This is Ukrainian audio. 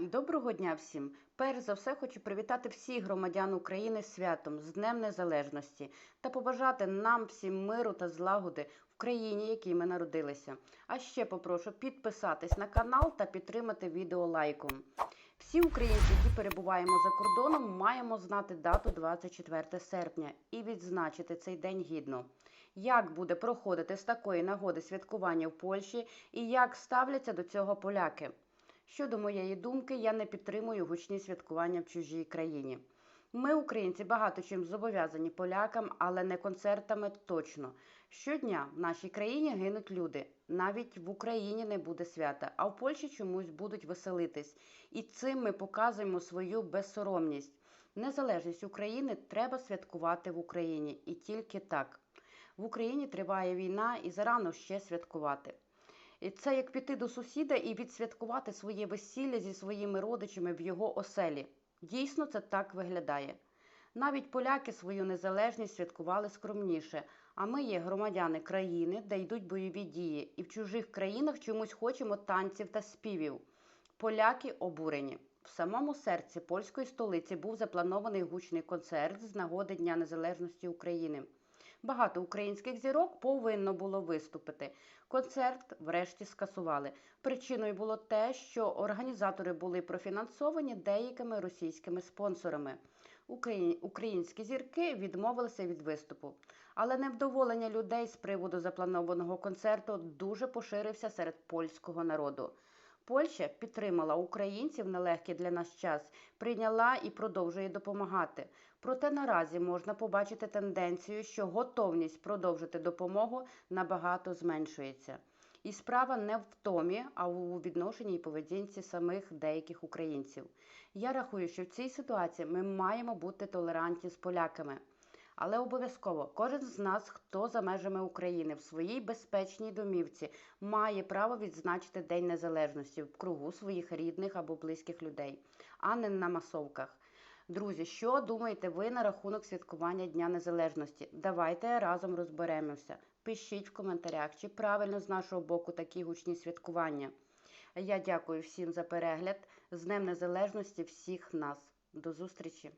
Доброго дня всім! Перш за все хочу привітати всіх громадян України святом з Днем Незалежності та побажати нам всім миру та злагоди в країні, в якій ми народилися. А ще попрошу підписатись на канал та підтримати відео лайком. Всі українці, які перебуваємо за кордоном, маємо знати дату 24 серпня і відзначити цей день гідно. Як буде проходити з такої нагоди святкування в Польщі і як ставляться до цього поляки? Щодо моєї думки, я не підтримую гучні святкування в чужій країні. Ми, українці, багато чим зобов'язані полякам, але не концертами точно. Щодня в нашій країні гинуть люди. Навіть в Україні не буде свята, а в Польщі чомусь будуть веселитись. І цим ми показуємо свою безсоромність. Незалежність України треба святкувати в Україні і тільки так. В Україні триває війна і зарано ще святкувати. І це як піти до сусіда і відсвяткувати своє весілля зі своїми родичами в його оселі. Дійсно, це так виглядає. Навіть поляки свою незалежність святкували скромніше, а ми є громадяни країни, де йдуть бойові дії, і в чужих країнах чомусь хочемо танців та співів. Поляки обурені. В самому серці польської столиці був запланований гучний концерт з нагоди Дня Незалежності України. Багато українських зірок повинно було виступити. Концерт врешті скасували. Причиною було те, що організатори були профінансовані деякими російськими спонсорами. Українські зірки відмовилися від виступу. Але невдоволення людей з приводу запланованого концерту дуже поширився серед польського народу. Польща підтримала українців в нелегкий для нас час, прийняла і продовжує допомагати. Проте наразі можна побачити тенденцію, що готовність продовжити допомогу набагато зменшується. І справа не в томі, а у відношенні і поведінці самих деяких українців. Я рахую, що в цій ситуації ми маємо бути толерантні з поляками. Але обов'язково кожен з нас, хто за межами України в своїй безпечній домівці, має право відзначити День Незалежності в кругу своїх рідних або близьких людей, а не на масовках. Друзі, що думаєте ви на рахунок святкування Дня Незалежності? Давайте разом розберемося. Пишіть в коментарях, чи правильно з нашого боку такі гучні святкування. Я дякую всім за перегляд. З Днем Незалежності всіх нас. До зустрічі!